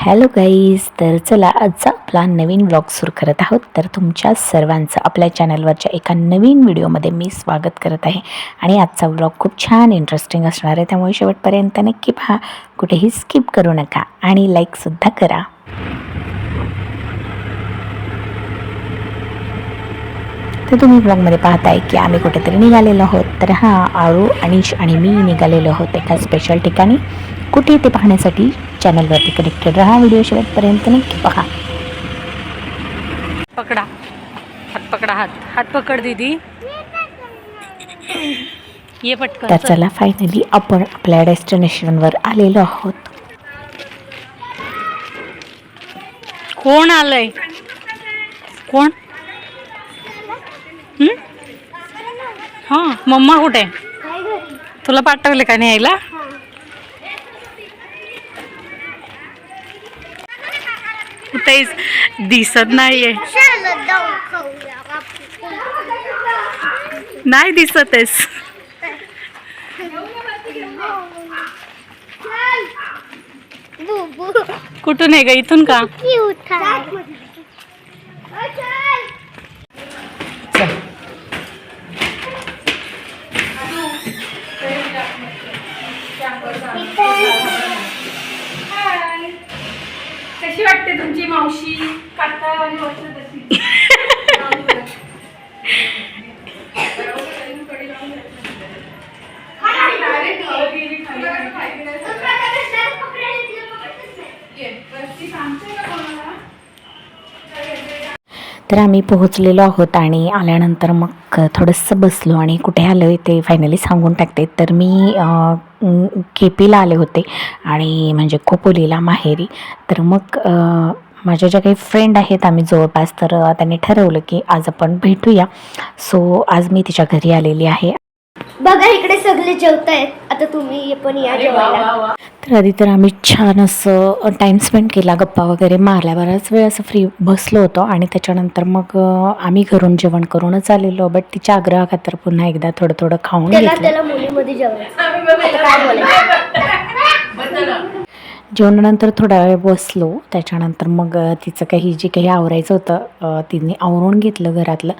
Hello guys तर चला आजचा आपला नवीन ब्लॉग सुरू करत आहोत. तर तुमच्या सर्वांचं आपल्या चॅनलवरच्या एका नवीन व्हिडिओमध्ये मी स्वागत करत आहे. आणि आजचा ब्लॉग खूप छान इंटरेस्टिंग असणार आहे. त्यामुळे शेवटपर्यंत नक्की पहा. कुठेही स्किप करू नका. आणि लाईकसुद्धा करा. तर तुम्ही ब्लॉगमध्ये पाहताय की आम्ही कुठेतरी निघालेलो आहोत. तर हां आळू अनिश आणि मी निघालेलो आहोत एका स्पेशल ठिकाणी. कुठे ते पाहण्यासाठी? चॅनलवरती कनेक्टेड राहा. व्हिडिओ शेवटपर्यंत नक्की पहा. पकडा. हात पकडा हात. हात पकड दीदी. ये पटकन तर चल. फायनली आपण आपल्या डेस्टिनेशनवर आलेलो आहोत. कोण आलंय? कोण? हं? हा मम्मा कुठे? तुला पाठवले का न्यायला कुठेच दिसत नाहीये. नाही दिसत आहेस कुठून आहे ग? इथून का? कशी वाटते तुमची मावशी? काकावाली वाटते तशी. तर आम्ही पोहोचलेलो आहोत आणि आल्यानंतर मग थोडंसं बसलो आणि कुठे आलो आहे ते फायनली सांगून टाकते. तर मी के पीला आले होते आणि म्हणजे खोपोलीला माहेरी. तर मग माझ्या ज्या काही फ्रेंड आहेत आम्ही जवळपास तर त्यांनी ठरवलं की आज आपण भेटूया. सो आज मी तिच्या घरी आलेली आहे. बघा इकडे सगळे जेवतायत. आता तुम्ही पण या जेवायला. तर आधी तर आम्ही छान असं टाईम स्पेंड केला गप्पा वगैरे मारल्या. बराच वेळ असं फ्री बसलो होतो आणि त्याच्यानंतर मग आम्ही घरून जेवण करूनच आलेलो. बट तिच्या आग्रहाखातर पुन्हा एकदा थोडं थोडं खाऊन त्याला घेतलं. जेवणानंतर थोडा वेळ बसलो त्याच्यानंतर मग तिचं काही जे काही आवरायचं होतं तिने आवरून घेतलं घरातलं.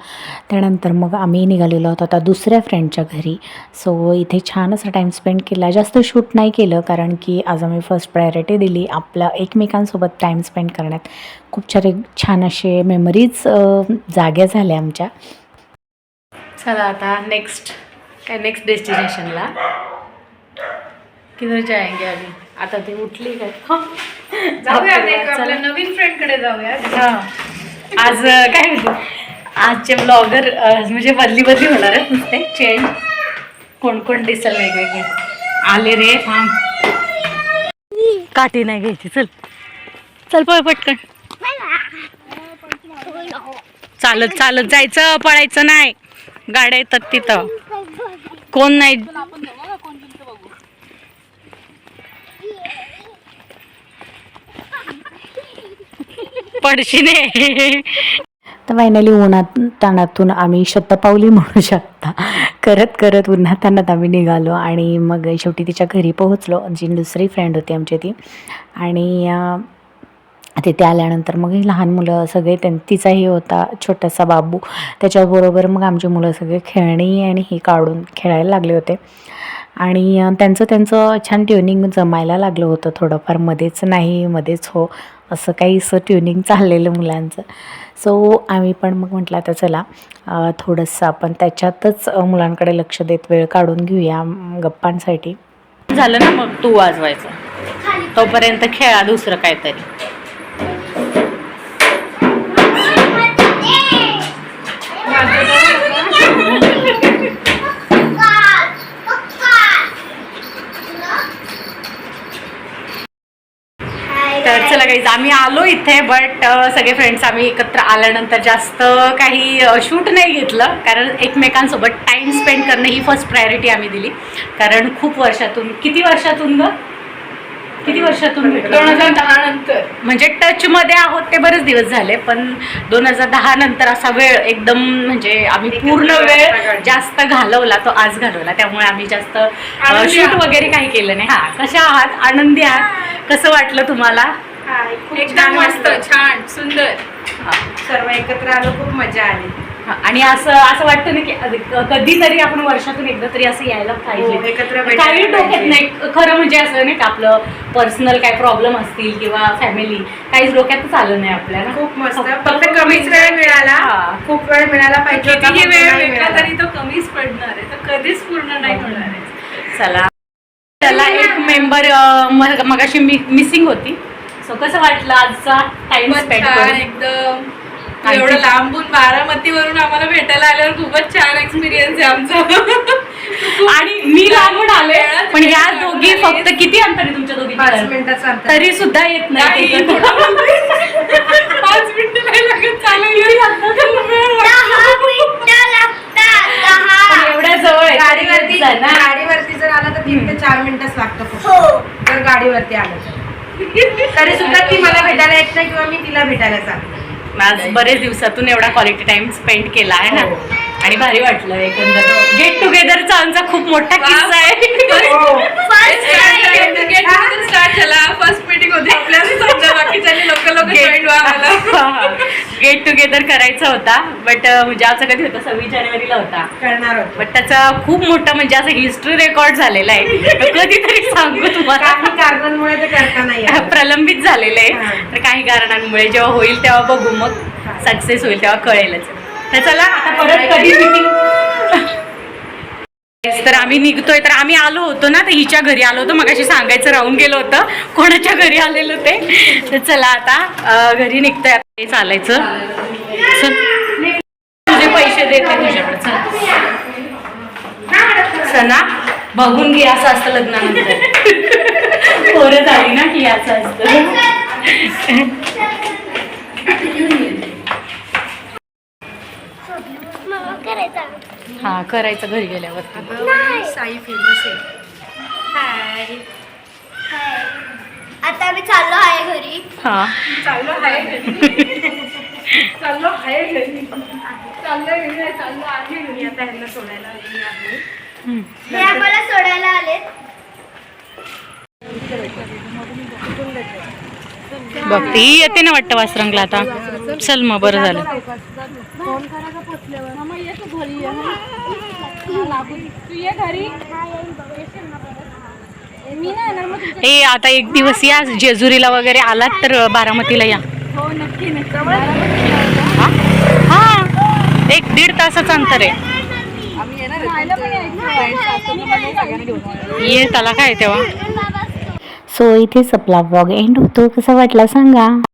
त्यानंतर मग आम्ही निघालेलो होतो आता दुसऱ्या फ्रेंडच्या घरी. सो इथे छान असा टाईम स्पेंड केला. जास्त शूट नाही केलं कारण की आज आम्ही फर्स्ट प्रायोरिटी दिली आपल्या एकमेकांसोबत टाईम स्पेंड करण्यात. खूप सारे छान असे मेमरीज जाग्या झाल्या आमच्या. चला आता नेक्स्ट काय नेक्स्ट डेस्टिनेशनला किधर जाएंगे अभी आता ती उठली काय? नवीन फ्रेंडकडे जाऊया. हां. आज काय म्हणते? आजचे ब्लॉगर म्हणजे बदली बदली होणार आहेत नुसते. चेंज कोण कोण दिसल वेगवेगळे आले रे थांब. काठी नाही घ्यायची चल. चल पळ पटकन. चालत चालत जायचं पळायचं नाही. गाड्या येतात तिथं. कोण नाही पडशीने. तर फायनली उन्हात ताणातून आम्ही शतपावली म्हणू शकता. करत करत उन्हात ताणात आम्ही निघालो आणि मग शेवटी तिच्या घरी पोहोचलो. जी दुसरी फ्रेंड होती आमची ती. आणि तिथे आल्यानंतर मग लहान मुलं सगळे त्यां तिचाही होता छोटासा बाबू. त्याच्याबरोबर मग आमची मुलं सगळे खेळणी आणि हे काढून खेळायला लागले होते. आणि त्यांचं त्यांचं छान ट्युनिंग जमायला लागलं होतं थोडंफार. मध्येच नाही मध्येच हो असं काही असं ट्युनिंग चाललेलं मुलांचं. सो आम्ही पण मग म्हटलं आता चला थोडंसं आपण त्याच्यातच मुलांकडे लक्ष देत वेळ काढून घेऊया गप्पांसाठी. झालं ना मग तू वाजवायचं. तोपर्यंत खेळा दुसरं काहीतरी. आम्ही आलो इथे बट सगळे फ्रेंड्स आम्ही एकत्र आल्यानंतर जास्त काही शूट नाही घेतलं. कारण एकमेकांसोबत टाइम स्पेंड करणं ही फर्स्ट प्रायोरिटी आम्ही दिली. कारण खूप वर्षातून किती वर्षातून ग? किती वर्षातून दोन हजार दहा नंतर. म्हणजे टचमध्ये आहोत ते बरेच दिवस झाले पण दोन हजार दहा नंतर असा वेळ एकदम म्हणजे आम्ही पूर्ण वेळ जास्त घालवला तो आज घालवला. त्यामुळे आम्ही जास्त शूट. वगैरे काही केलं नाही. हा कशा आहात? आनंदी आहात? कसं वाटलं तुम्हाला? एकदम मस्त छान सुंदर. सर्व एकत्र आलो खूप मजा आली. हा, आणि असं असं वाटतं ना की अ- कधीतरी आपण वर्षातून एकदा तरी असं यायला हो, पाहिजे एकत्र भेटायला काही डोक्यात पाहिजे. नाही खरं म्हणजे असं नाही का आपलं पर्सनल काय प्रॉब्लेम असतील किंवा फॅमिली काहीच डोक्यातच आलं नाही आपल्याला खूप मस्त. फक्त कमीच वेळ मिळाला. हा. खूप वेळ मिळाला पाहिजे होता, कितीही पण वेळ नाही भेटला मिळाला. तरी तो कमीच पडणार आहे. तो कधीच पूर्ण नाही होणार आहे. चला. त्याला एक मेंबर मगाशी मिसिंग होती. सो कसं वाटलं आजचा टाइम स्पेंड करून? एकदम. एवढं लांबून बारामतीवरून आम्हाला भेटायला आल्यावर खूपच छान एक्सपिरियन्स आहे आमचा. आणि मी लांबून आले पण वेळ दोघी फक्त किती अंतर आहे तुमच्या दोघी पाच मिनिटाचं अंतर. तरी सुद्धा येत नाही नाही, पाच मिनिटं नाही लागत चालू दहा मिनिटं लागतात दहा एवढ्या जवळ आहे. गाडीवरती जा ना. गाडीवरती जर आला तर तीन ते चार मिनिटच लागतं फक्त. हो जर गाडीवरती आलं तर तरी सुद्धा ती नाही किंवा मी तिला भेटायला जाते आज बरेच दिवसातून एवढा क्वालिटी टाइम स्पेंड केला आहे ना. हो. आणि भारी वाटलं एकंदर. गेट टुगेदरचा आमचा खूप मोठा किस्सा आहे. स्टार्ट झाला. फर्स्ट मीटिंग होती आपल्या समजा. बाकीच्यांनी लोक लोक जॉईन व्हा गेट टुगेदर करायचा होता बट म्हणजे आमचा कधी होता सव्वीस जानेवारीला होता. करणार होतो. बट त्याचा खूप मोठा म्हणजे असं हिस्ट्री रेकॉर्ड झालेला आहे. तर कधीतरी सांगू तुम्हाला. काही कारणांमुळे ते करता नाही आलं. प्रलंबित झालेलं आहे. हा. तर काही कारणांमुळे जेव्हा होईल तेव्हा बघू मग. सक्सेस होईल तेव्हा कळेलच. तर चला आता परत कधी मीटिंग तर आम्ही निघतोय. तर आम्ही आलो होतो ना तर हिच्या घरी आलो होतो. मग सांगायचं राहून गेलो होतं. कोणाच्या घरी आलेलो ते? तर चला आता घरी निघतोय आता. चालायचं. चल. तुझे पैसे देते तुझ्याकडे. चल. सना बघून घे असं असतं लग्नानंतर. पोरं झाली ना की असं असतं. हा करायचं घरी गेल्यावरती. अगं, साई फेमस आहे. हाय हाय आता आम्ही चाललो आहे घरी. हा. चाललो आहे घरी. चाललो आहे घरी. चाललो घरी नाही, चाललो आहे घरी. आता ह्यांना सोडायला. हे आम्हाला सोडायला आले बघ ती येते ना वाटतं वासरंगला आता. चल मग बरं झालं. ए आता एक दिवस या जेजुरीला वगैरे आलात तर बारामतीला या. हा? हा. एक दीड तासाचं अंतर आहे. ये त्याला काय तेव्हा? सो इथे आपला ब्लॉग एंड होतो. कसा वाटला सांगा.